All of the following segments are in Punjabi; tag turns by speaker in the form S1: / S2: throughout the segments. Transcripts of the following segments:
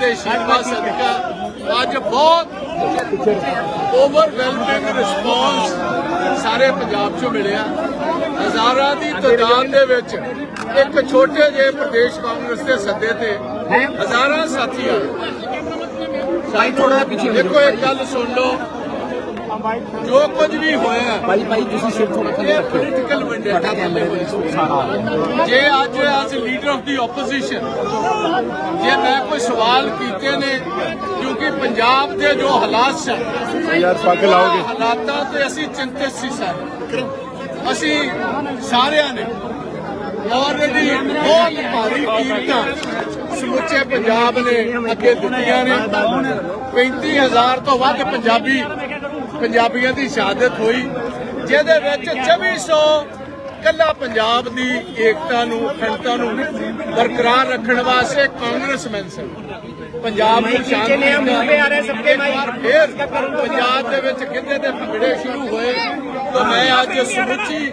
S1: ਦੇ ਆਸ਼ੀਰਵਾਦ ਸਦਕਾ ਅੱਜ ਬਹੁਤ ਓਵਰਵੈਲਮਿੰਗ ਰਿਸਪੌਂਸ ਸਾਰੇ ਪੰਜਾਬ 'ਚੋਂ ਮਿਲਿਆ ਹਜ਼ਾਰਾਂ ਦੀ ਤਾਦਾਦ ਦੇ ਵਿੱਚ ਇੱਕ ਛੋਟੇ ਜਿਹੇ ਪ੍ਰਦੇਸ਼ ਕਾਂਗਰਸ ਦੇ ਸੱਦੇ ਤੇ ਹਜ਼ਾਰਾਂ ਸਾਥੀ ਆਏ
S2: ਭਾਈ ਥੋੜਾ ਪਿੱਛੇ
S1: ਦੇਖੋ ਇੱਕ ਗੱਲ ਸੁਣ ਲਓ। ਜੋ ਕੁਝ ਵੀ ਹੋਇਆ
S2: ਭਾਈ ਭਾਈ ਤੁਸੀਂ ਸਿਰ ਥੋੜਾ ਥੱਲੇ
S1: ਇਹ ਪੋਲੀਟੀਕਲ
S2: ਸਾਰਾ
S1: ਜੇ ਅੱਜ as leader of the opposition ਜੇ ਮੈਂ ਕੋਈ ਸਵਾਲ ਕੀਤੇ ਨੇ ਕਿਉਂਕਿ ਪੰਜਾਬ ਦੇ ਜੋ ਹਾਲਾਤ ਸਨ
S3: ਯਾਰ ਪੱਗ ਲਾਓਗੇ।
S1: ਹਾਲਾਤਾਂ ਤੇ ਅਸੀਂ ਚਿੰਤਿਤ ਸੀ ਸਾਰੇ। ਅਸੀਂ ਸਾਰਿਆਂ ਨੇ ਆਲਰੇਡੀ ਬਹੁਤ ਭਾਰੀ ਕੀਮਤਾਂ ਸਮੁੱਚੇ ਪੰਜਾਬ ਨੇ ਅੱਗੇ ਦਿੱਤੀਆਂ ਨੇ। 35000 ਤੋਂ ਵੱਧ ਪੰਜਾਬੀ ਪੰਜਾਬੀਆਂ ਦੀ ਸ਼ਹਾਦਤ ਹੋਈ ਜਿਹਦੇ ਵਿੱਚ 2400 ਕੱਲਾ ਪੰਜਾਬ ਦੀ ਏਕਤਾ ਨੂੰ ਅਖੰਡਤਾ ਨੂੰ ਬਰਕਰਾਰ ਰੱਖਣ ਵਾਸਤੇ ਕਾਂਗਰਸਮੈਨ ਸਨ। ਪੰਜਾਬ ਨੂੰ ਸ਼ਾਂਤੀ ਫੇਰ ਪੰਜਾਬ ਦੇ ਵਿੱਚ ਕਿੰਨੇ ਦੇ ਭੰਗੜੇ ਸ਼ੁਰੂ ਹੋਏ। ਤਾਂ ਮੈਂ ਅੱਜ ਸਮੁੱਚੀ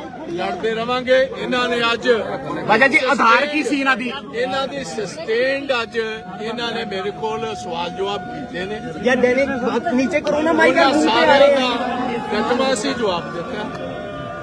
S1: ਲੜਦੇ ਰਵਾਂਗੇ। ਇਹਨਾਂ ਨੇ ਅੱਜ
S2: ਭਾਜਾ ਜੀ ਆਧਾਰ ਕੀ ਸੀ ਇਹਨਾਂ ਦੀ?
S1: ਇਹਨਾਂ ਦੀ ਸਸਟੇਨਡ ਅੱਜ ਇਹਨਾਂ ਨੇ ਮੇਰੇ ਕੋਲ ਸਵਾਲ ਜਵਾਬ ਕੀਤੇ ਨੇ।
S2: ਯਾ ਡੈਨੇ ਨੀਚੇ ਕਰੋ ਨਾ ਮਾਈਕ
S1: ਉਹਨਾਂ ਸਾਰਿਆਂ ਦਾ ਕਤਮਾ ਸੀ ਜਵਾਬ ਦਿੱਤਾ।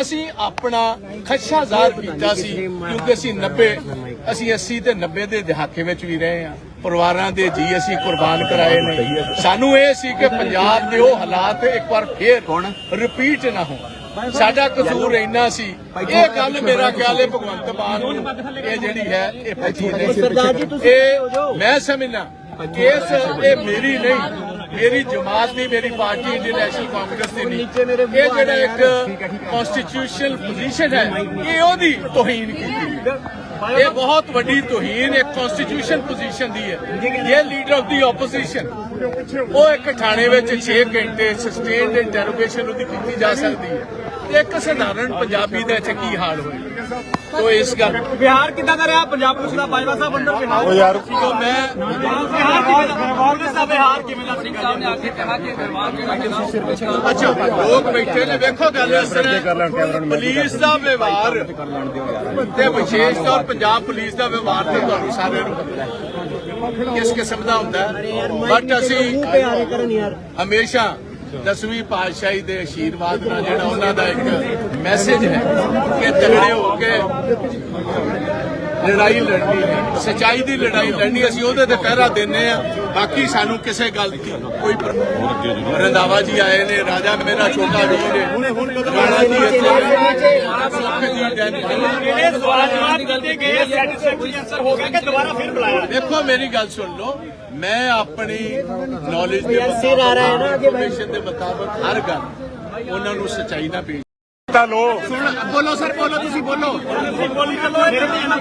S1: ਅਸੀਂ ਆਪਣਾ ਖਦਸ਼ਾ ਜ਼ਾਹਰ ਕੀਤਾ ਸੀ ਕਿਉਂਕਿ ਅਸੀਂ 90 ਅਸੀਂ 80 ਤੇ 90 ਦੇ ਦਹਾਕੇ ਵਿੱਚ ਵੀ ਰਹੇ ਹਾਂ। ਪਰਿਵਾਰਾਂ ਦੇ ਜੀ ਅਸੀਂ ਕੁਰਬਾਨ ਕਰਾਏ ਨੇ। ਸਾਨੂੰ ਇਹ ਸੀ ਕਿ ਪੰਜਾਬ ਦੇ ਉਹ ਹਾਲਾਤ ਇੱਕ ਵਾਰ ਫੇਰ ਰਿਪੀਟ ਨਾ ਹੋਣ। ਸਾਡਾ ਕਸੂਰ ਇੰਨਾ ਸੀ। ਇਹ ਗੱਲ ਮੇਰਾ ਖਿਆਲ ਹੈ ਭਗਵੰਤ ਮਾਨ ਇਹ ਜਿਹੜੀ ਹੈ ਇਹ ਪਤੀ ਨਹੀਂ ਇਹ ਮੈਂ ਸਮਝਣਾ ਕੇਸ ਇਹ ਮੇਰੀ ਨਹੀਂ ਮੇਰੀ ਜਮਾਤ ਦੀ ਮੇਰੀ ਪਾਰਟੀ ਇੰਡੀਅਨ ਨੈਸ਼ਨਲ ਕਾਂਗਰਸ ਦੀ ਨਹੀਂ। ਇਹ ਜਿਹੜਾ ਇੱਕ ਕਨਸਟੀਟਿਊਸ਼ਨਲ ਪੋਜੀਸ਼ਨ ਹੈ, ਇਹ ਉਹਦੀ ਤੋਹੀਨ ਕੀਤੀ ਹੈ। ਇਹ ਬਹੁਤ ਵੱਡੀ ਤੋਹੀਨ, ਇੱਕ ਕਨਸਟੀਟਿਊਸ਼ਨ ਪੋਜੀਸ਼ਨ ਦੀ ਹੈ। ਇਹ ਲੀਡਰ ਆਫ ਦੀ ਆਪੋਜੀਸ਼ਨ ਉਹ ਇੱਕ ਥਾਣੇ ਵਿੱਚ 6 ਘੰਟੇ ਸਸਟੇਨਡ ਇੰਟਰੋਗੇਸ਼ਨ ਉਹਦੀ ਕੀਤੀ ਜਾ ਸਕਦੀ ਹੈ। ਤੇ ਇੱਕ ਸਧਾਰਨ ਪੰਜਾਬੀ ਦਾ ਇੱਥੇ ਕੀ ਹਾਲ ਹੋਏ ਤੋ ਇਸ ਗੱਲ
S2: ਬਿਹਾਰ ਕਿੱਦਾਂ ਦਾ ਰਿਹਾ? ਪੰਜਾਬ ਪੁਲਿਸ ਦਾ ਬਾਜਵਾ ਸਾਹਿਬ ਅੰਦਰ ਬਿਹਾਰ
S3: ਉਹ ਯਾਰ
S1: ਤੋਂ ਮੈਂ
S2: ਬਿਹਾਰ ਕਿਵੇਂ ਦਾ ਕਾਂਗਰਸ ਦਾ ਬਿਹਾਰ ਕਿਵੇਂ ਦਾ ਸਿੰਘ ਸਾਹਿਬ ਨੇ ਆ ਕੇ ਕਿਹਾ ਕਿ ਬਿਹਾਰ ਜਿਹੜਾ
S1: ਅੱਛਾ ਲੋਕ ਬੈਠੇ ਨੇ ਵੇਖੋ ਗੱਲ ਇਸ ਤਰ੍ਹਾਂ ਪੁਲਿਸ ਦਾ ਵਿਵਹਾਰ ਤੇ ਵਿਸ਼ੇਸ਼ ਤੌਰ ਪੰਜਾਬ ਪੁਲਿਸ ਦਾ ਵਿਵਹਾਰ ਤੇ ਤੁਹਾਨੂੰ ਸਾਰਿਆਂ ਨੂੰ ਪਤਾ ਹੈ। ਕਿਸ ਕਿਸਮ ਦਾ ਹੁੰਦਾ ਬਟ ਅਸੀਂ ਹਮੇਸ਼ਾ ਦਸਵੀਂ ਪਾਤਸ਼ਾਹੀ ਦੇ ਆਸ਼ੀਰਵਾਦ ਨਾਲ ਜਿਹੜਾ ਉਹਨਾਂ ਦਾ ਇੱਕ ਮੈਸੇਜ ਹੈ ਕਿ ਤਗੜੇ ਹੋ ਕੇ ਲੜਾਈ ਲੜਨੀ ਹੈ। ਸਚਾਈ ਦੀ ਲੜਾਈ ਲੜਨੀ ਅਸੀਂ ਉਹਦੇ ਤੇ ਪਹਿਰਾ ਦਿੰਨੇ ਆ ਬਾਕੀ ਸਾਨੂੰ ਕਿਸੇ ਗੱਲ ਦੀ ਕੋਈ ਰੰਧਾਵਾ ਜੀ ਆਏ ਨੇ ਰਾਜਾ ਮੇਰਾ ਛੋਟਾ ਵੀਰ ਹੈ। ਰਾਣਾ ਜੀ ਇੱਥੇ ਨੇ। ਸੁੱਖ ਜੀ ਡੈਨੀ
S2: ਇਹ ਸਵਾਲ ਜਵਾਬ ਦਿੱਤੇ ਗਏ ਸੈਟੀਸਫੈਕਟਰੀ ਆਨਸਰ ਹੋ ਗਿਆ ਕਿ ਦੁਬਾਰਾ ਫਿਰ ਬੁਲਾਇਆ?
S1: ਦੇਖੋ ਮੇਰੀ ਗੱਲ ਸੁਣ ਲਓ। ਮੈਂ ਆਪਣੀ ਨੌਲੇਜ ਦੇ ਮੁਤਾਬਕ ਇਨਫੋਰਮੇਸ਼ਨ ਦੇ ਮੁਤਾਬਕ ਹਰ ਗੱਲ ਉਹਨਾਂ ਨੂੰ ਸਚਾਈ ਨਾਲ ਪੇਸ਼
S3: ਤਾਂ ਲੋ।
S2: ਬੋਲੋ ਸਰ ਬੋਲੋ ਤੁਸੀਂ ਬੋਲੋ। ਬੋਲੀ ਚੱਲੋ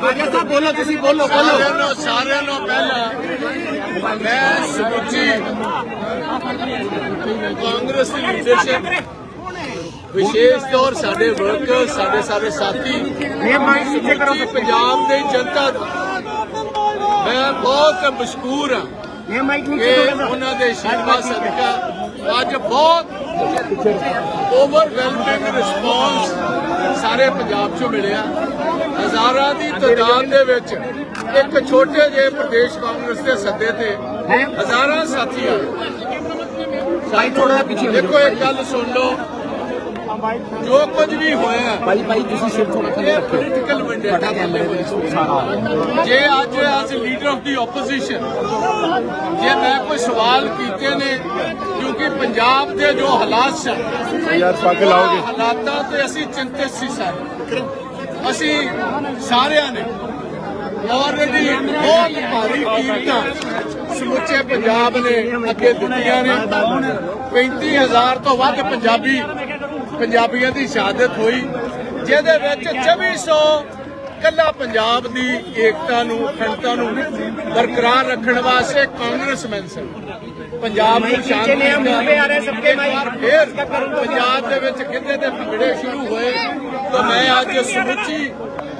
S2: ਬਾਜਵਾ ਸਾਹਿਬ ਬੋਲੋ ਤੁਸੀਂ ਬੋਲੋ
S1: ਸਾਰਿਆਂ ਨੂੰ ਸਾਰਿਆਂ ਨੂੰ ਪਹਿਲਾਂ ਮੈਂ ਸਮੁੱਚੀ ਕਾਂਗਰਸ ਦੀ ਲੀਡਰਸ਼ਿਪ ਵਿਸ਼ੇਸ਼ ਤੌਰ ਸਾਡੇ ਵਰਕਰ ਸਾਡੇ ਸਾਰੇ ਸਾਥੀ ਪੰਜਾਬ ਦੇ ਜਨਤਾ ਦਾ ਮੈਂ ਬਹੁਤ ਮਸ਼ਕੂਰ ਹਾਂ
S2: ਇਹ ਮਾਈਕ
S1: ਕਿ ਉਹਨਾਂ ਦੇ ਆਸ਼ੀਰਵਾਦ ਸਦਕਾ ਅੱਜ ਬਹੁਤ ਓਵਰਵੈਲਮਿੰਗ ਰਿਸਪੌਂਸ ਸਾਰੇ ਪੰਜਾਬ 'ਚੋਂ ਮਿਲਿਆ ਹਜ਼ਾਰਾਂ ਦੀ ਤਾਦਾਦ ਦੇ ਵਿੱਚ ਇੱਕ ਛੋਟੇ ਜਿਹੇ ਪ੍ਰਦੇਸ਼ ਕਾਂਗਰਸ ਦੇ ਸੱਦੇ ਤੇ ਹਜ਼ਾਰਾਂ ਸਾਥੀ ਆਏ
S2: ਭਾਈ ਥੋੜਾ ਪਿੱਛੇ
S1: ਦੇਖੋ ਇੱਕ ਗੱਲ ਸੁਣ ਲਓ। ਜੋ ਕੁਝ ਵੀ ਹੋਇਆ।
S2: ਭਾਈ ਭਾਈ ਤੁਸੀਂ ਸਿਰ ਥੋੜਾ
S1: ਇਹ ਪੋਲੀਟੀਕਲ ਵੈਂਡੇਟਾ ਚੱਲੇ ਹੋਏ ਜੇ ਅੱਜ as leader of the opposition ਜੇ ਮੈਂ ਕੋਈ ਸਵਾਲ ਕੀਤੇ ਨੇ ਕਿਉਂਕਿ ਪੰਜਾਬ ਦੇ ਜੋ ਹਾਲਾਤ ਸਨ
S3: ਯਾਰ ਪੱਗ ਲਾਓਗੇ।
S1: ਹਾਲਾਤਾਂ ਤੇ ਅਸੀਂ ਚਿੰਤਿਤ ਸੀ ਸਾਰੇ। ਅਸੀਂ ਸਾਰਿਆਂ ਨੇ ਆਲਰੇਡੀ ਬਹੁਤ ਭਾਰੀ ਕੀਮਤਾਂ ਸਮੁੱਚੇ ਪੰਜਾਬ ਨੇ ਅੱਗੇ ਦਿੱਤੀਆਂ ਨੇ। 35000 ਤੋਂ ਵੱਧ ਪੰਜਾਬੀ ਪੰਜਾਬੀਆਂ ਦੀ ਸ਼ਹਾਦਤ ਹੋਈ ਜਿਹਦੇ ਵਿੱਚ 2400 ਕੱਲਾ ਪੰਜਾਬ ਦੀ ਏਕਤਾ ਨੂੰ ਅਖੰਡਤਾ ਨੂੰ ਬਰਕਰਾਰ ਰੱਖਣ ਵਾਸਤੇ ਕਾਂਗਰਸਮੈਨ ਸਨ ਪੰਜਾਬ ਨੂੰ ਸ਼ਾਂਤ ਫੇਰ ਪੰਜਾਬ ਦੇ ਵਿੱਚ ਕਿਤੇ ਦੇ ਭੰਗੜੇ ਸ਼ੁਰੂ ਹੋਏ। ਤਾਂ ਮੈਂ ਅੱਜ ਸਮੁੱਚੀ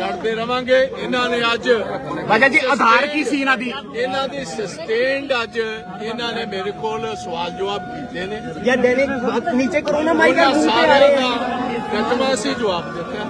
S1: ਲੜਦੇ ਰਵਾਂਗੇ। ਇਹਨਾਂ ਨੇ ਅੱਜ
S2: ਬਾਜਾ ਜੀ ਆਧਾਰ ਕੀ ਸੀ ਇਹਨਾਂ ਦੀ?
S1: ਇਹਨਾਂ ਦੀ ਸਸਟੇਨਡ ਅੱਜ ਇਹਨਾਂ ਨੇ ਮੇਰੇ ਕੋਲ ਸਵਾਲ ਜਵਾਬ ਕੀਤੇ ਨੇ।
S2: ਜਾਂ ਦੇਨੇ ਨੀਚੇ ਕਰੋ ਨਾ
S1: ਮਾਈਕ ਸਾਰਿਆਂ ਦਾ ਕਟਵਾ ਸੀ ਜਵਾਬ ਦਿੱਤਾ।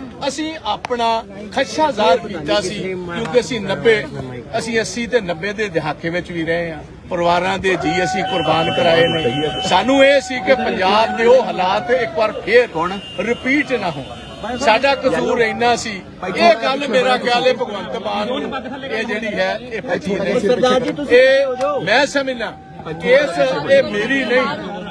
S1: ਅਸੀਂ ਆਪਣਾ ਖੱਸ਼ਾ ਜ਼ਾਹਰ ਕੀਤਾ ਸੀ ਕਿਉਂਕਿ ਅਸੀਂ 90 ਅਸੀਂ 80 ਤੇ 90 ਦੇ ਦਹਾਕੇ ਵਿੱਚ ਵੀ ਰਹੇ ਹਾਂ। ਪਰਿਵਾਰਾਂ ਦੇ ਜੀ ਅਸੀਂ ਕੁਰਬਾਨ ਕਰਾਏ ਨੇ। ਸਾਨੂੰ ਇਹ ਸੀ ਕਿ ਪੰਜਾਬ ਦੇ ਉਹ ਹਾਲਾਤ ਇੱਕ ਵਾਰ ਫੇਰ ਰਿਪੀਟ ਨਾ ਹੋਣ। ਸਾਡਾ ਕਸੂਰ ਇੰਨਾ ਸੀ। ਇਹ ਗੱਲ ਮੇਰਾ ਖਿਆਲ ਹੈ ਭਗਵੰਤ ਮਾਨ ਇਹ ਜਿਹੜੀ ਹੈ ਇਹ ਮੈਂ ਸਮਝਣਾ ਇਸ ਇਹ ਮੇਰੀ ਨਹੀਂ।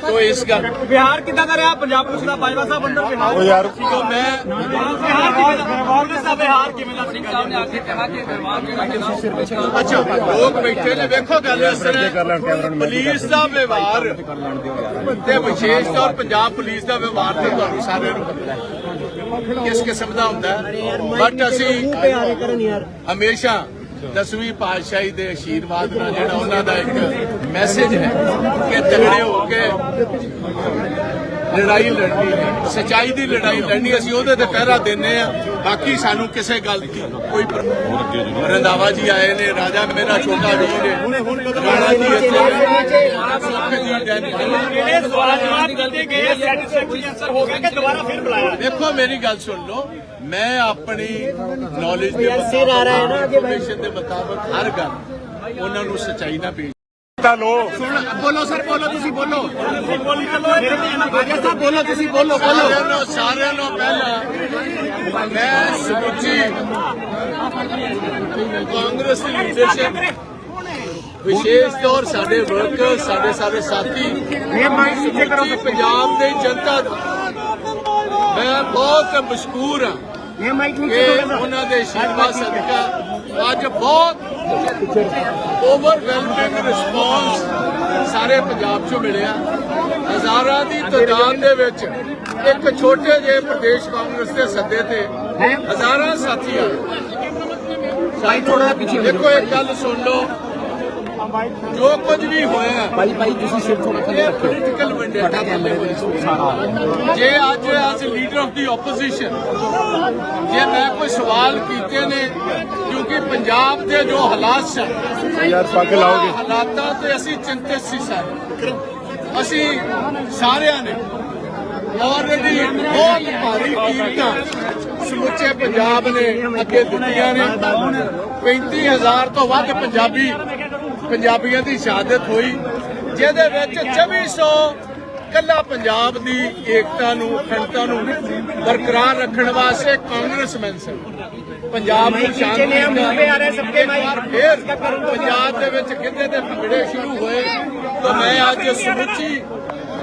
S1: ਤੋ ਇਸ ਗੱਲ
S2: ਬਿਹਾਰ ਕਿੱਦਾਂ ਦਾ ਰਿਹਾ? ਪੰਜਾਬ ਪੁਲਿਸ ਦਾ ਬਾਜਵਾ ਸਾਹਿਬ ਅੰਦਰ ਬਿਹਾਰ
S3: ਉਹ ਯਾਰ
S1: ਤੋਂ ਮੈਂ
S2: ਬਿਹਾਰ ਕਿਵੇਂ ਦਾ ਪੁਲਿਸ ਦਾ ਬਿਹਾਰ ਕਿਵੇਂ ਦਾ ਸਿੰਘ ਸਾਹਿਬ ਨੇ ਆ ਕੇ ਕਿਹਾ ਕਿ ਵਿਵਾਦ ਜਿਹੜਾ ਕਿ
S1: ਅੱਛਾ ਲੋਕ ਬੈਠੇ ਨੇ ਵੇਖੋ ਗੱਲ ਇਸ ਤਰ੍ਹਾਂ ਪੁਲਿਸ ਦਾ ਵਿਵਹਾਰ ਤੇ ਵਿਸ਼ੇਸ਼ ਤੌਰ ਪੰਜਾਬ ਪੁਲਿਸ ਦਾ ਵਿਵਹਾਰ ਤੇ ਤੁਹਾਨੂੰ ਸਾਰਿਆਂ ਨੂੰ ਪਤਾ ਹੈ। ਕਿਸ ਕਿਸਮ ਦਾ ਹੁੰਦਾ ਹੈ? ਬਟ ਅਸੀਂ ਹਮੇਸ਼ਾ ਦਸਵੀਂ ਪਾਤਸ਼ਾਹੀ ਦੇ ਆਸ਼ੀਰਵਾਦ ਨਾਲ ਜਿਹੜਾ ਉਹਨਾਂ ਦਾ ਇੱਕ ਮੈਸੇਜ ਹੈ ਕਿ ਤਗੜੇ ਹੋ ਕੇ ਲੜਾਈ ਲੜਨੀ ਹੈ। ਸਚਾਈ ਦੀ ਲੜਾਈ ਲੜਨੀ ਅਸੀਂ ਉਹਦੇ ਤੇ ਪਹਿਰਾ ਦਿੰਨੇ ਆ ਬਾਕੀ ਸਾਨੂੰ ਕਿਸੇ ਗੱਲ ਦੀ ਕੋਈ ਰੰਧਾਵਾ ਜੀ ਆਏ ਨੇ ਰਾਜਾ ਮੇਰਾ ਛੋਟਾ ਵੀਰ ਹੈ। ਰਾਣਾ ਜੀ ਇੱਥੇ ਨੇ। ਸੁੱਖ ਜੀ ਡੈਨੀ
S2: ਇਹ ਸਵਾਲ ਜਵਾਬ ਕੀਤੇ ਗਏ ਸੈਟੀਸਫੈਕਟਰੀ ਆਨਸਰ ਹੋ ਗਿਆ ਕਿ ਦੁਬਾਰਾ ਫਿਰ ਬੁਲਾਇਆ?
S1: ਦੇਖੋ ਮੇਰੀ ਗੱਲ ਸੁਣ ਲਓ। ਮੈਂ ਆਪਣੀ ਨੌਲੇਜ ਦੇ
S4: ਯਾਰ ਸਿਰ ਆ ਰਿਹਾ ਹੈ ਨਾ ਅੱਗੇ ਮੈਂ-
S1: information ਦੇ ਮੁਤਾਬਕ ਹਰ ਗੱਲ ਉਹਨਾਂ ਨੂੰ ਸਚਾਈ ਨਾਲ ਪੇਸ਼
S3: ਤਾਂ ਲੋ
S1: ਸੁਣ ਬੋਲੋ ਸਰ ਬੋਲੋ ਤੁਸੀਂ ਬੋਲੋ।
S2: ਬੋਲੀ ਚਲੋ
S1: ਸਾਹਿਬ ਬੋਲੋ ਤੁਸੀਂ ਬੋਲੋ ਬੋਲੋ। ਸਾਰਿਆਂ ਨੂੰ ਸਾਰਿਆਂ ਨੂੰ ਪਹਿਲਾਂ ਮੈਂ ਸਮੁੱਚੀ ਕਾਂਗਰਸ ਦੀ ਲੀਡਰਸ਼ਿਪ ਵਿਸ਼ੇਸ਼ ਤੌਰ ਸਾਡੇ ਵਰਕਰ ਸਾਡੇ ਸਾਰੇ ਸਾਥੀ ਸਮੁੱਚੀ ਪੰਜਾਬ ਦੇ ਜਨਤਾ ਦਾ ਮੈਂ ਬਹੁਤ ਮਸ਼ਕੂਰ ਹਾਂ
S4: ਇਹ ਮਾਈਕ
S1: ਕਿ ਉਹਨਾਂ ਦੇ ਆਸ਼ੀਰਵਾਦ ਸਦਕਾ ਅੱਜ ਬਹੁਤ ਓਵਰਵੈਲਮਿੰਗ ਰਿਸਪੌਂਸ ਸਾਰੇ ਪੰਜਾਬ 'ਚੋਂ ਮਿਲਿਆ ਹਜ਼ਾਰਾਂ ਦੀ ਤਾਦਾਦ ਦੇ ਵਿੱਚ ਇੱਕ ਛੋਟੇ ਜਿਹੇ ਪ੍ਰਦੇਸ਼ ਕਾਂਗਰਸ ਦੇ ਸੱਦੇ ਤੇ ਹਜ਼ਾਰਾਂ ਸਾਥੀ ਆਏ
S2: ਭਾਈ ਥੋੜਾ ਪਿੱਛੇ
S1: ਦੇਖੋ ਇੱਕ ਗੱਲ ਸੁਣ ਲਓ। ਜੋ ਕੁਝ ਵੀ ਹੋਇਆ ਭਾਈ ਭਾਈ ਤੁਸੀਂ ਸਿਰ ਤੋਂ ਇਹ ਪੋਲੀਟੀਕਲ ਹੋਈ ਸੀ। ਜੇ ਅੱਜ as leader of the opposition ਜੇ ਮੈਂ ਕੋਈ ਸਵਾਲ ਕੀਤੇ ਨੇ ਕਿਉਂਕਿ ਪੰਜਾਬ ਦੇ ਜੋ ਹਾਲਾਤ ਸਨ
S3: ਯਾਰ ਪੱਗ ਲਾਓਗੇ?
S1: ਹਾਲਾਤਾਂ ਤੇ ਅਸੀਂ ਚਿੰਤਿਤ ਸੀ ਸਾਰੇ। ਅਸੀਂ ਸਾਰਿਆਂ ਨੇ ਆਲਰੇਡੀ ਬਹੁਤ ਭਾਰੀ ਕੀਮਤਾਂ ਸਮੁੱਚੇ ਪੰਜਾਬ ਨੇ ਅੱਗੇ ਦਿੱਤੀਆਂ ਨੇ। 35000 ਤੋਂ ਵੱਧ ਪੰਜਾਬੀ ਪੰਜਾਬੀਆਂ ਦੀ ਸ਼ਹਾਦਤ ਹੋਈ ਜਿਹਦੇ ਵਿੱਚ 2400 ਕੱਲਾ ਪੰਜਾਬ ਦੀ ਏਕਤਾ ਨੂੰ ਅਖੰਡਤਾ ਨੂੰ ਬਰਕਰਾਰ ਰੱਖਣ ਵਾਸਤੇ ਕਾਂਗਰਸਮੈਨ ਸਨ। ਪੰਜਾਬ ਨੂੰ ਸ਼ਾਂਤ ਵਾਰ ਫੇਰ ਪੰਜਾਬ ਦੇ ਵਿੱਚ ਕਿਤੇ ਦੇ ਭੰਗੜੇ ਸ਼ੁਰੂ ਹੋਏ ਤਾਂ ਮੈਂ ਅੱਜ ਸਮੁੱਚੀ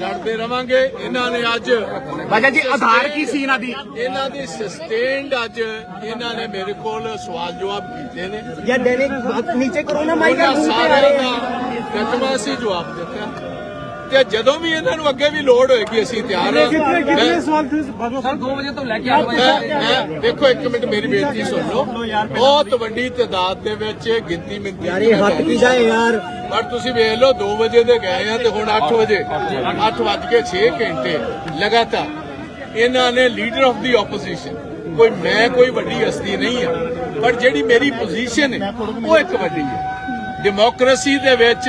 S1: ਲੜਦੇ ਰਵਾਂਗੇ। ਇਹਨਾਂ ਨੇ ਅੱਜ
S2: ਬਾਜਾ ਜੀ ਆਧਾਰ ਕੀ ਸੀ ਇਹਨਾਂ ਦੀ?
S1: ਇਹਨਾਂ ਦੀ ਸਸਟੇਨਡ ਅੱਜ ਇਹਨਾਂ ਨੇ ਮੇਰੇ ਕੋਲ ਸਵਾਲ ਜਵਾਬ ਕੀਤੇ ਨੇ।
S4: ਯਾ ਦੇਨੇ ਨੀਚੇ ਕਰੋ ਨਾ
S1: ਮਾਈਕ ਸਾਰਿਆਂ ਦਾ ਕਟਵਾ ਸੀ ਜਵਾਬ ਦਿੱਤਾ। ਤੇ ਜਦੋਂ ਵੀ ਇਹਨਾਂ ਨੂੰ ਅੱਗੇ ਵੀ ਲੋੜ ਹੋਏਗੀ ਅਸੀਂ ਤਿਆਰ ਹਾਂ।
S2: ਸਰ 2 ਵਜੇ ਤੋਂ ਲੈ ਕੇ 8
S1: ਦੇਖੋ ਇੱਕ ਮਿੰਟ ਮੇਰੀ ਬੇਨਤੀ ਸੁਣ ਲਓ। ਬਹੁਤ ਵੱਡੀ ਤਾਦਾਦ ਦੇ ਵਿੱਚ ਗਿਣਤੀ ਮਿੰਤੀ
S4: ਯਾਰ ਇਹ ਹੱਟ ਵੀ ਜਾਏ ਯਾਰ।
S1: ਪਰ ਤੁਸੀਂ ਵੇਖ ਲਓ 2 ਵਜੇ ਦੇ ਗਏ ਆ ਤੇ ਹੁਣ 8 ਵਜੇ 8 ਵਜ ਕੇ 6 ਘੰਟੇ ਲਗਾਤਾਰ। ਇਹਨਾਂ ਨੇ ਲੀਡਰ ਆਫ ਦੀ ਆਪੋਜੀਸ਼ਨ ਕੋਈ ਮੈਂ ਕੋਈ ਵੱਡੀ ਹਸਤੀ ਨਹੀਂ ਆ ਪਰ ਜਿਹੜੀ ਮੇਰੀ ਪੋਜੀਸ਼ਨ ਹੈ ਉਹ ਇੱਕ ਵੱਡੀ ਹੈ। ਡੈਮੋਕ੍ਰੇਸੀ ਦੇ ਵਿੱਚ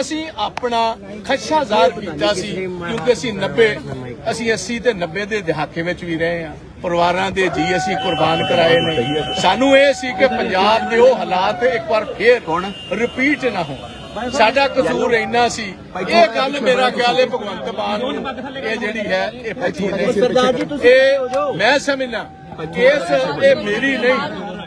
S1: ਅਸੀਂ ਆਪਣਾ ਖਦਸ਼ਾ ਜ਼ਾਹਰ ਕੀਤਾ ਸੀ ਕਿਉਂਕਿ ਅਸੀਂ 90 ਅਸੀਂ 80 ਤੇ 90 ਦੇ ਦਹਾਕੇ ਵਿੱਚ ਵੀ ਰਹੇ ਹਾਂ। ਪਰਿਵਾਰਾਂ ਦੇ ਜੀ ਅਸੀਂ ਕੁਰਬਾਨ ਕਰਾਏ ਨੇ। ਸਾਨੂੰ ਇਹ ਸੀ ਕਿ ਪੰਜਾਬ ਦੇ ਉਹ ਹਾਲਾਤ ਇੱਕ ਵਾਰ ਫੇਰ ਰਿਪੀਟ ਨਾ ਹੋਣ। ਸਾਡਾ ਕਸੂਰ ਇੰਨਾ ਸੀ। ਇਹ ਗੱਲ ਮੇਰਾ ਖਿਆਲ ਹੈ ਭਗਵੰਤ ਮਾਨ ਇਹ ਜਿਹੜੀ ਹੈ ਇਹ ਪਤੀ
S4: ਸਰਦਾਰ ਜੀ ਤੁਸੀਂ
S1: ਇਹ ਮੈਂ ਸਮਝਣਾ ਕੇਸ ਇਹ ਮੇਰੀ ਨਹੀਂ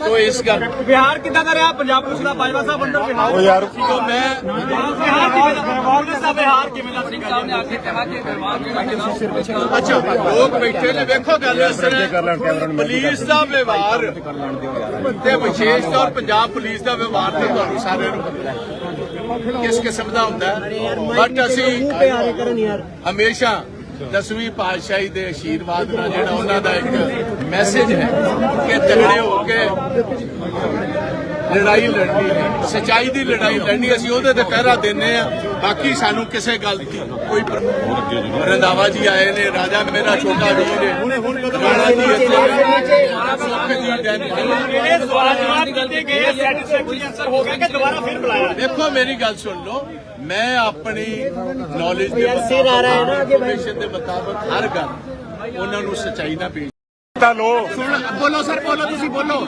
S1: ਤੋ ਇਸ ਗੱਲ
S2: ਬਿਹਾਰ ਕਿੱਦਾਂ ਦਾ ਰਿਹਾ? ਪੰਜਾਬ ਪੁਲਿਸ ਦਾ ਬਾਜਵਾ ਸਾਹਿਬ ਅੰਦਰ ਬਿਹਾਰ
S3: ਉਹ ਯਾਰ
S1: ਸੀਗਾ ਮੈਂ
S2: ਬਿਹਾਰ ਕਿਵੇਂ ਦਾ ਕਾਂਗਰਸ
S1: ਅੱਛਾ ਲੋਕ ਬੈਠੇ ਨੇ ਵੇਖੋ ਗੱਲ ਇਸ ਪੁਲਿਸ ਦਾ ਵਿਵਹਾਰ ਤੇ ਵਿਸ਼ੇਸ਼ ਤੌਰ ਪੰਜਾਬ ਪੁਲਿਸ ਦਾ ਵਿਵਹਾਰ ਤੇ ਤੁਹਾਨੂੰ ਸਾਰਿਆਂ ਨੂੰ ਪਤਾ ਹੈ। ਕਿਸ ਕਿਸਮ ਦਾ ਹੁੰਦਾ ਬਟ ਅਸੀਂ ਹਮੇਸ਼ਾ ਦਸਵੀਂ ਪਾਤਸ਼ਾਹੀ ਦੇ ਆਸ਼ੀਰਵਾਦ ਨਾਲ ਜਿਹੜਾ ਉਹਨਾਂ ਦਾ ਇੱਕ ਮੈਸੇਜ ਹੈ ਕਿ ਤਗੜੇ ਹੋ ਕੇ ਲੜਾਈ ਲੜਨੀ ਹੈ ਸਚਾਈ ਦੀ ਲੜਾਈ ਲੜਨੀ ਅਸੀਂ ਉਹਦੇ ਤੇ ਪਹਿਰਾ ਦਿੰਨੇ ਆ ਬਾਕੀ ਸਾਨੂੰ ਕਿਸੇ ਗੱਲ ਦੀ ਕੋਈ ਰੰਧਾਵਾ ਜੀ ਆਏ ਨੇ ਰਾਜਾ ਮੇਰਾ ਛੋਟਾ ਵੀਰ ਹੈ ਰਾਣਾ ਜੀ ਇੱਥੇ ਆਏ। ਸੁੱਖ ਜੀ ਡੈਨ-
S2: ਇਹ ਸਵਾਲ ਜਵਾਬ ਦਿੱਤੇ ਗਏ ਸੈਟੀਸਫੈਕਟਰੀ ਆਨਸਰ ਹੋ ਗਿਆ ਕਿ ਦੁਬਾਰਾ ਫਿਰ ਬੁਲਾਇਆ
S1: ਦੇਖੋ ਮੇਰੀ ਗੱਲ ਸੁਣ ਲਓ ਮੈਂ ਆਪਣੀ ਨੌਲੇਜ ਦੇ
S4: ਯਾਰ ਸਿਰ ਆ ਰਿਹਾ ਹੈ ਨਾ ਅੱਗੇ ਭਾਈ।
S1: information ਦੇ ਮੁਤਾਬਕ ਹਰ ਗੱਲ ਉਹਨਾਂ ਨੂੰ ਸਚਾਈ ਨਾਲ ਪੇਸ਼
S3: ਤਾਂ ਲੋ।
S1: ਸੁਣ ਬੋਲੋ ਸਰ ਬੋਲੋ ਤੁਸੀਂ ਬੋਲੋ।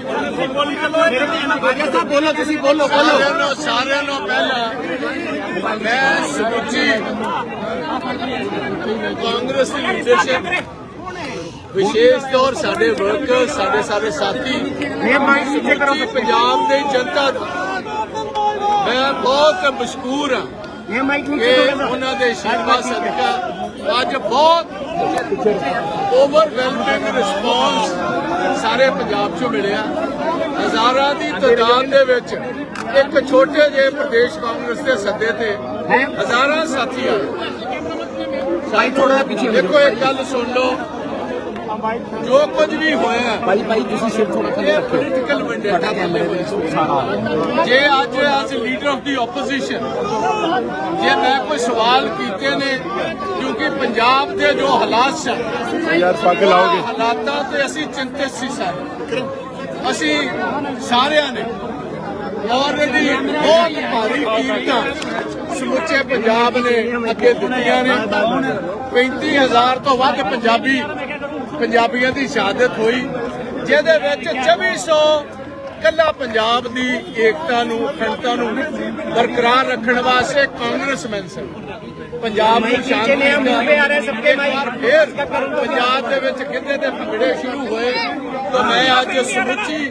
S1: ਸਾਹਿਬ ਬੋਲੋ ਤੁਸੀਂ ਬੋਲੋ ਬੋਲੋ। ਸਾਰਿਆਂ ਨੂੰ ਪਹਿਲਾਂ ਮੈਂ ਸੁਚੀ ਕਾਂਗਰਸ ਦੀ ਲੀਡਰਸ਼ਿਪ ਵਿਸ਼ੇਸ਼ ਤੌਰ ਸਾਡੇ ਵਰਕਰ ਸਾਡੇ ਸਾਰੇ ਸਾਥੀ ਇਹ ਮਾਈਕ ਸਿੱਧੇ ਕਰੋ ਪੰਜਾਬ ਦੇ ਜਨਤਾ ਦਾ ਮੈਂ ਬਹੁਤ ਮਸ਼ਕੂਰ ਹਾਂ
S4: ਇਹ ਮਾਈਕ
S1: ਨੂੰ ਉਹਨਾਂ ਦੇ ਸ਼ੀਰਵਾ ਸਦਕਾ ਅੱਜ ਬਹੁਤ ਓਵਰਵੈਲਮਿੰਗ ਰਿਸਪੌਂਸ ਸਾਰੇ ਪੰਜਾਬ 'ਚੋਂ ਮਿਲਿਆ। ਹਜ਼ਾਰਾਂ ਦੀ ਤਾਦਾਦ ਦੇ ਵਿੱਚ ਇੱਕ ਛੋਟੇ ਜਿਹੇ ਪ੍ਰਦੇਸ਼ ਕਾਂਗਰਸ ਦੇ ਸੱਦੇ ਤੇ ਹਜ਼ਾਰਾਂ ਸਾਥੀ ਆਏ
S2: ਭਾਈ ਥੋੜਾ ਪਿੱਛੇ
S1: ਦੇਖੋ ਇੱਕ ਗੱਲ ਸੁਣ ਲਓ। ਜੋ ਕੁਝ ਵੀ ਹੋਇਆ ਭਾਈ ਭਾਈ ਤੁਸੀਂ ਸਿਰ ਥੋੜਾ ਥੱਲੇ ਰੱਖੋ ਪੋਲੀਟੀਕਲ ਵੈਂਡੇਟਾ ਥੱਲੇ ਹੋਈ ਜੇ ਅੱਜ as leader of the opposition ਜੇ ਮੈਂ ਕੋਈ ਸਵਾਲ ਕੀਤੇ ਨੇ ਕਿਉਂਕਿ ਪੰਜਾਬ ਦੇ ਜੋ ਹਾਲਾਤ ਸਨ
S3: ਯਾਰ ਪੱਗ ਲਾਓਗੇ।
S1: ਹਾਲਾਤਾਂ ਤੇ ਅਸੀਂ ਚਿੰਤਿਤ ਸੀ ਸਾਰੇ। ਅਸੀਂ ਸਾਰਿਆਂ ਨੇ ਆਲਰੇਡੀ ਬਹੁਤ ਭਾਰੀ ਕੀਮਤਾਂ ਸਮੁੱਚੇ ਪੰਜਾਬ ਨੇ ਅੱਗੇ ਦਿੱਤੀਆਂ ਨੇ। 35000 ਤੋਂ ਵੱਧ ਪੰਜਾਬੀ ਪੰਜਾਬੀਆਂ ਦੀ ਸ਼ਹਾਦਤ ਹੋਈ ਜਿਹਦੇ ਵਿੱਚ 2400 ਕੱਲਾ ਪੰਜਾਬ ਦੀ ਏਕਤਾ ਨੂੰ ਅਖੰਡਤਾ ਨੂੰ ਬਰਕਰਾਰ ਰੱਖਣ ਵਾਸਤੇ ਕਾਂਗਰਸਮੈਨ ਸਨ। ਪੰਜਾਬ ਨੂੰ ਸ਼ਾਂਤੀ ਦਾ ਫੇਰ ਪੰਜਾਬ ਦੇ ਵਿੱਚ ਗਿੱਧੇ ਦੇ ਭੰਗੜੇ ਸ਼ੁਰੂ ਹੋਏ। ਤਾਂ ਮੈਂ ਅੱਜ ਸਮੁੱਚੀ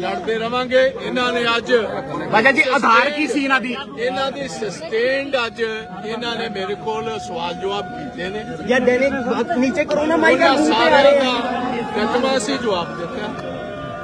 S1: ਲੜਦੇ ਰਵਾਂਗੇ। ਇਹਨਾਂ ਨੇ ਅੱਜ
S2: ਬਾਜਾ ਜੀ ਆਧਾਰ ਕੀ ਸੀ ਇਹਨਾਂ ਦੀ?
S1: ਇਹਨਾਂ ਦੀ ਸਸਟੇਨਡ ਅੱਜ ਇਹਨਾਂ ਨੇ ਮੇਰੇ ਕੋਲ ਸਵਾਲ ਜਵਾਬ ਕੀਤੇ ਨੇ।
S4: ਜਾਂ
S1: ਡੈਨਿਕ
S4: ਨੀਚੇ ਕਰੋ ਮਾਈਕ
S1: ਸਾਰਿਆਂ ਦਾ ਕਦਮਾ ਸੀ ਜਵਾਬ ਦਿੱਤਾ।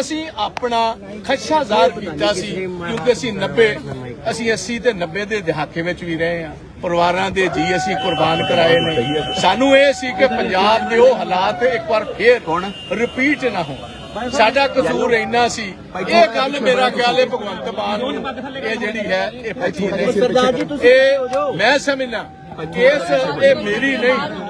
S1: ਅਸੀਂ ਆਪਣਾ ਖਦਸ਼ਾ ਜ਼ਾਹਰ ਕੀਤਾ ਸੀ ਕਿਉਂਕਿ ਅਸੀਂ 90 ਅਸੀਂ 80 ਤੇ 90 ਦੇ ਦਹਾਕੇ ਵਿੱਚ ਵੀ ਰਹੇ ਹਾਂ। ਪਰਿਵਾਰਾਂ ਦੇ ਜੀ ਅਸੀਂ ਕੁਰਬਾਨ ਕਰਾਏ ਨੇ। ਸਾਨੂੰ ਇਹ ਸੀ ਕਿ ਪੰਜਾਬ ਦੇ ਉਹ ਹਾਲਾਤ ਇੱਕ ਵਾਰ ਫੇਰ ਰਿਪੀਟ ਨਾ ਹੋਣ। ਸਾਡਾ ਕਸੂਰ ਇੰਨਾ ਸੀ। ਇਹ ਗੱਲ ਮੇਰਾ ਖਿਆਲ ਹੈ ਭਗਵੰਤ ਮਾਨ ਨੂੰ ਇਹ ਜਿਹੜੀ ਹੈ। ਇਹ
S4: ਸਰਦਾਰ ਜੀ ਤੁਸੀਂ
S1: ਇਹ ਮੈਂ ਸਮਝਣਾ ਕੇਸ ਇਹ ਮੇਰੀ ਨਹੀਂ।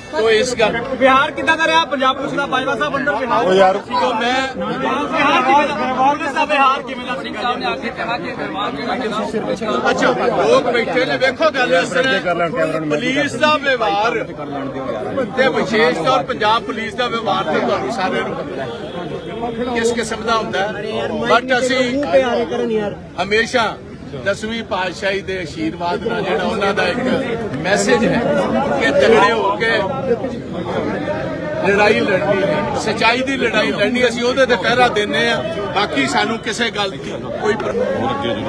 S1: ਤੋ ਇਸ ਗੱਲ
S2: ਬਿਹਾਰ ਕਿੱਦਾਂ ਦਾ ਰਿਹਾ? ਪੰਜਾਬ ਪੁਲਿਸ ਦਾ ਬਾਜਵਾ ਸਾਹਿਬ ਅੰਦਰ ਬਿਹਾਰ
S3: ਉਹ ਯਾਰ
S1: ਸੀਗਾ ਮੈਂ
S2: ਕਾਂਗਰਸ ਦਾ ਬਿਹਾਰ ਕਿਵੇਂ ਦਾ ਸਿੰਘ ਸਾਹਿਬ ਆ ਕੇ ਕਿਹਾ ਕਿ ਵਿਵਾਦ ਜਿਹੜਾ
S1: ਅੱਛਾ ਲੋਕ ਬੈਠੇ ਨੇ। ਵੇਖੋ ਗੱਲ ਇਸ ਤਰ੍ਹਾਂ ਪੁਲਿਸ ਦਾ ਵਿਵਹਾਰ ਤੇ ਵਿਸ਼ੇਸ਼ ਤੌਰ ਪੰਜਾਬ ਪੁਲਿਸ ਦਾ ਵਿਵਹਾਰ ਤੇ ਤੁਹਾਨੂੰ ਸਾਰਿਆਂ ਨੂੰ ਪਤਾ ਹੈ। ਕਿਸ ਕਿਸਮ ਦਾ ਹੁੰਦਾ ਬਟ ਅਸੀਂ ਹਮੇਸ਼ਾ ਦਸਵੀਂ ਪਾਤਸ਼ਾਹੀ ਦੇ ਆਸ਼ੀਰਵਾਦ ਨਾਲ ਜਿਹੜਾ ਉਹਨਾਂ ਦਾ ਇੱਕ ਮੈਸੇਜ ਹੈ ਕਿ ਤਗੜੇ ਹੋ ਕੇ ਲੜਾਈ ਲੜਨੀ ਹੈ। ਸਚਾਈ ਦੀ ਲੜਾਈ ਲੜਨੀ ਅਸੀਂ ਉਹਦੇ ਤੇ ਪਹਿਰਾ ਦਿੰਨੇ ਆ ਬਾਕੀ ਸਾਨੂੰ ਕਿਸੇ ਗੱਲ ਦੀ ਕੋਈ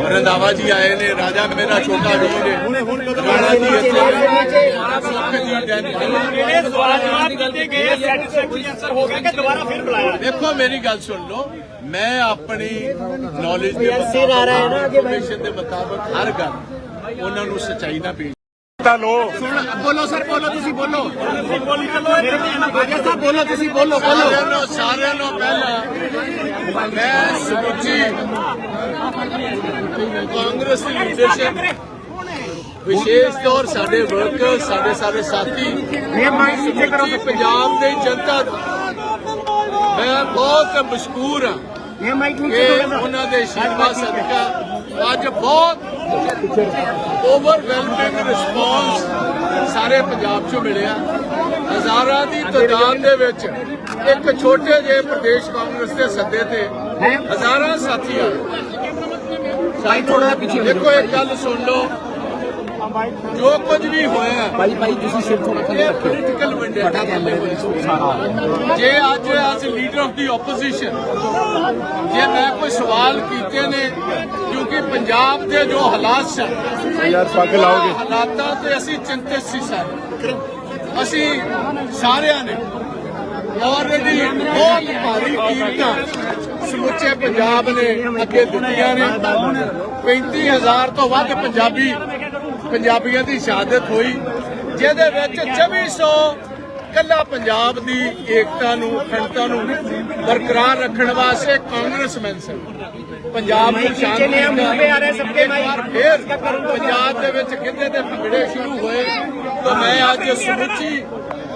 S1: ਰੰਧਾਵਾ ਜੀ ਆਏ ਨੇ ਰਾਜਾ ਮੇਰਾ ਛੋਟਾ ਰਾਣਾ ਜੀ ਇੱਥੇ ਸੁੱਖ ਜੀ ਡੈਨੀ
S2: ਜਿਹੜੇ ਸਵਾਲ ਜਵਾਬ ਕੀਤੇ ਗਏ ਸੈਟੀਸਫੈਕਟਰੀ ਆਨਸਰ ਹੋ ਗਿਆ ਕਿ ਦੁਬਾਰਾ ਫਿਰ ਬੁਲਾਇਆ?
S1: ਦੇਖੋ ਮੇਰੀ ਗੱਲ ਸੁਣ ਲਓ। ਮੈਂ ਆਪਣੀ ਨੌਲੇਜ ਦੇ
S4: ਨਾ
S1: ਮੁਤਾਬਕ ਹਰ ਗੱਲ ਉਹਨਾਂ ਨੂੰ ਸਚਾਈ ਨਾਲ ਪੇਸ਼
S3: ਤਾਂ ਲੋ।
S1: ਬੋਲੋ ਸਰ ਬੋਲੋ ਤੁਸੀਂ ਬੋਲੋ। ਰਾਜਾ ਸਾਹਿਬ ਬੋਲੋ ਤੁਸੀਂ ਬੋਲੋ ਬੋਲੋ। ਸਾਰਿਆਂ ਨੂੰ ਪਹਿਲਾਂ ਮੈਂ ਸੁਚੀ ਕਾਂਗਰਸ ਦੀ ਲੀਡਰਸ਼ਿਪ ਵਿਸ਼ੇਸ਼ ਤੌਰ ਸਾਡੇ ਵਰਕਰ ਸਾਡੇ ਸਾਰੇ ਸਾਥੀ ਇਹ ਮਾਈਕ ਸਿੱਧੇ ਕਰੋ ਪੰਜਾਬ ਦੇ ਜਨਤਾ ਮੈਂ ਬਹੁਤ ਮਸ਼ਕੂਰ ਹਾਂ
S4: ਇਹ ਮਾਈਕ
S1: ਨੀਚੇ ਕਰੋ ਉਹਨਾਂ ਦੇ ਸ਼ਿਰਵਾ ਸਦਕਾ ਅੱਜ ਬਹੁਤ ਓਵਰਵੈਲਮਿੰਗ ਰਿਸਪੌਂਸ ਸਾਰੇ ਪੰਜਾਬ 'ਚੋਂ ਮਿਲਿਆ। ਹਜ਼ਾਰਾਂ ਦੀ ਤਜਾਨ ਦੇ ਵਿੱਚ ਇੱਕ ਛੋਟੇ ਜਿਹੇ ਪ੍ਰਦੇਸ਼ ਕਾਂਗਰਸ ਦੇ ਸੱਦੇ ਤੇ ਹਜ਼ਾਰਾਂ ਸਾਥੀਆਂ
S4: ਸਾਈ ਥੋੜਾ ਪਿੱਛੇ
S1: ਦੇਖੋ ਇੱਕ ਗੱਲ ਸੁਣ ਲਓ। ਜੋ ਕੁਝ ਵੀ ਹੋਇਆ
S2: ਭਾਈ ਭਾਈ ਤੁਸੀਂ ਸਿਰ ਥੱਲੇ
S1: ਇਹ
S2: ਰੱਖਿਓ
S1: ਪੋਲੀਟੀਕਲ
S2: ਸਾਰਾ
S1: ਜੇ ਅੱਜ as leader of the opposition ਜੇ ਮੈਂ ਕੋਈ ਸਵਾਲ ਕੀਤੇ ਨੇ ਕਿਉਂਕਿ ਪੰਜਾਬ ਦੇ ਜੋ ਹਾਲਾਤ ਸਨ
S3: ਯਾਰ ਪੱਗ ਲਾਓਗੇ?
S1: ਹਾਲਾਤਾਂ ਤੇ ਅਸੀਂ ਚਿੰਤਿਤ ਸੀ ਸਾਰੇ। ਅਸੀਂ ਸਾਰਿਆਂ ਨੇ ਆਲਰੇਡੀ ਬਹੁਤ ਭਾਰੀ ਕੀਮਤਾਂ ਸਮੁੱਚੇ ਪੰਜਾਬ ਨੇ ਅੱਗੇ ਦਿੱਤੀਆਂ ਨੇ। 35000 ਤੋਂ ਵੱਧ ਪੰਜਾਬੀ ਪੰਜਾਬੀਆਂ ਦੀ ਸ਼ਹਾਦਤ ਹੋਈ ਜਿਹਦੇ ਵਿੱਚ 2400 ਕੱਲਾ ਪੰਜਾਬ ਦੀ ਏਕਤਾ ਨੂੰ ਅਖੰਡਤਾ ਨੂੰ ਬਰਕਰਾਰ ਰੱਖਣ ਵਾਸਤੇ ਕਾਂਗਰਸਮੈਨ ਸਨ। ਪੰਜਾਬ ਨੂੰ ਸ਼ਾਂਤ ਫੇਰ ਪੰਜਾਬ ਦੇ ਵਿੱਚ ਗਿੱਧੇ ਦੇ ਭੰਗੜੇ ਸ਼ੁਰੂ ਹੋਏ। ਤਾਂ ਮੈਂ ਅੱਜ ਸਮੁੱਚੀ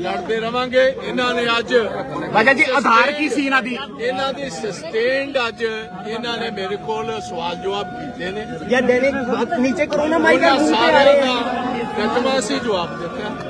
S1: ਲੜਦੇ ਰਵਾਂਗੇ। ਇਹਨਾਂ ਨੇ ਅੱਜ
S2: ਬਾਜਾ ਜੀ ਆਧਾਰ ਕੀ ਸੀ ਇਹਨਾਂ ਦੀ?
S1: ਇਹਨਾਂ ਦੀ ਸਸਟੇਨਡ ਅੱਜ ਇਹਨਾਂ ਨੇ ਮੇਰੇ ਕੋਲ ਸਵਾਲ ਜਵਾਬ ਕੀਤੇ ਨੇ।
S4: ਯਾ ਦੇਨੇ
S1: ਨੀਚੇ
S4: ਕਰੋ ਨਾ ਮਾਈਕ।
S1: ਸਾਰਿਆਂ ਦਾ ਕਦਮਾ ਸੀ ਜਵਾਬ ਦਿੱਤਾ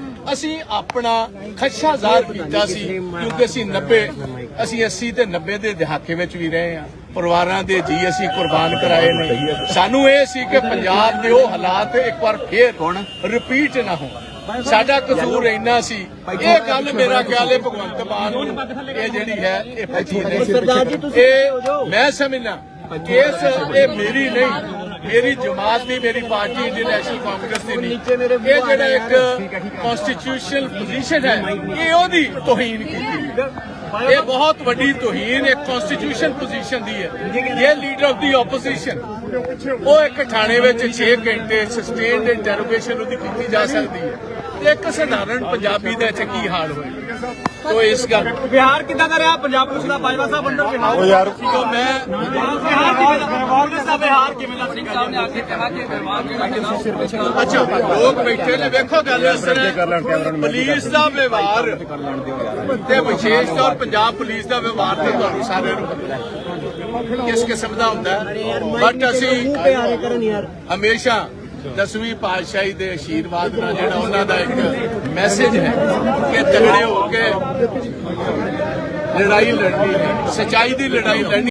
S1: ਅਸੀਂ ਆਪਣਾ ਖੱਸ਼ਾ ਜ਼ਾਹਰ ਕੀਤਾ ਸੀ ਕਿਉਂਕਿ ਅਸੀਂ 90 ਅਸੀਂ 80 ਤੇ 90 ਦੇ ਦਹਾਕੇ ਵਿੱਚ ਵੀ ਰਹੇ ਆ ਪਰਿਵਾਰਾਂ ਦੇ ਜੀ ਅਸੀਂ ਕੁਰਬਾਨ ਕਰਾਏ ਨੇ। ਸਾਨੂੰ ਇਹ ਸੀ ਕਿ ਪੰਜਾਬ ਦੇ ਉਹ ਹਾਲਾਤ ਇੱਕ ਵਾਰ ਫੇਰ ਹੁਣ ਰਿਪੀਟ ਨਾ ਹੋਣ। ਸਾਡਾ ਕਸੂਰ ਇੰਨਾ ਸੀ। ਇਹ ਗੱਲ ਮੇਰਾ ਖਿਆਲ ਹੈ ਭਗਵੰਤ ਮਾਨ ਇਹ ਜਿਹੜੀ ਹੈ ਇਹ ਸਰਦਾਰ
S4: ਜੀ
S1: ਤੁਸੀਂ ਮੈਂ ਸਮਝਣਾ ਇਹ ਮੇਰੀ ਨਹੀਂ। ਮੇਰੀ ਜਮਾਤ ਦੀ, ਮੇਰੀ ਪਾਰਟੀ ਇੰਡੀਅਨ ਨੈਸ਼ਨਲ ਕਾਂਗਰਸ ਦੀ ਨਹੀਂ। ਇਹ ਜਿਹੜਾ ਇੱਕ ਕਨਸਟੀਟਿਊਸ਼ਨਲ ਪੋਜੀਸ਼ਨ ਹੈ, ਇਹ ਉਹਦੀ ਤੋਹੀਨ ਕੀਤੀ। ਇਹ ਬਹੁਤ ਵੱਡੀ ਤੋਹੀਨ, ਇੱਕ ਕਨਸਟੀਟਿਊਸ਼ਨ ਪੋਜੀਸ਼ਨ ਦੀ ਹੈ। ਇਹ ਲੀਡਰ ਆਫ ਦੀ ਆਪੋਜੀਸ਼ਨ ਉਹ ਇੱਕ ਥਾਣੇ ਵਿੱਚ 6 ਘੰਟੇ ਸਸਟੇਨਡ ਇੰਟਰੋਗੇਸ਼ਨ ਉਹਦੀ ਕੀਤੀ ਜਾ ਸਕਦੀ ਹੈ। ਤੇ ਇੱਕ ਸਧਾਰਨ ਪੰਜਾਬੀ ਦਾ ਇੱਥੇ ਕੀ ਹਾਲ ਹੋਏਗਾ ਤੋ ਇਸ ਗੱਲ
S2: ਬਿਹਾਰ ਕਿੱਦਾਂ ਦਾ ਰਿਹਾ? ਪੰਜਾਬ ਪੁਲਿਸ ਦਾ ਬਾਜਵਾ ਸਾਹਿਬ ਅੰਦਰ ਬਿਹਾਰ
S3: ਉਹ ਯਾਰ
S1: ਕਿਉਂ ਮੈਂ
S2: ਬਿਹਾਰ ਕਿਵੇਂ ਦਾ ਕਾਂਗਰਸ ਸਾਹਿਬ ਨੇ ਆ ਕੇ ਕਿਹਾ ਕਿ ਵਿਵਹਾਰ
S1: ਅੱਛਾ ਲੋਕ ਬੈਠੇ ਨੇ ਵੇਖੋ ਗੱਲ ਇਸ ਤਰ੍ਹਾਂ ਪੁਲਿਸ ਦਾ ਵਿਵਹਾਰ ਤੇ ਵਿਸ਼ੇਸ਼ ਤੌਰ ਪੰਜਾਬ ਪੁਲਿਸ ਦਾ ਵਿਵਹਾਰ ਤੇ ਤੁਹਾਨੂੰ ਸਾਰਿਆਂ ਨੂੰ ਪਤਾ ਹੈ। ਕਿਸ ਕਿਸਮ ਦਾ ਹੁੰਦਾ ਬਟ ਅਸੀਂ ਹਮੇਸ਼ਾ ਦਸਵੀਂ ਪਾਤਸ਼ਾਹੀ ਦੇ ਆਸ਼ੀਰਵਾਦ ਨਾਲ ਜਿਹੜਾ ਉਹਨਾਂ ਦਾ ਇੱਕ ਮੈਸੇਜ ਹੈ ਕਿ ਤਗੜੇ ਹੋ ਕੇ ਲੜਾਈ ਲੜਨੀ ਹੈ, ਸਚਾਈ ਦੀ ਲੜਾਈ ਲੜਨੀ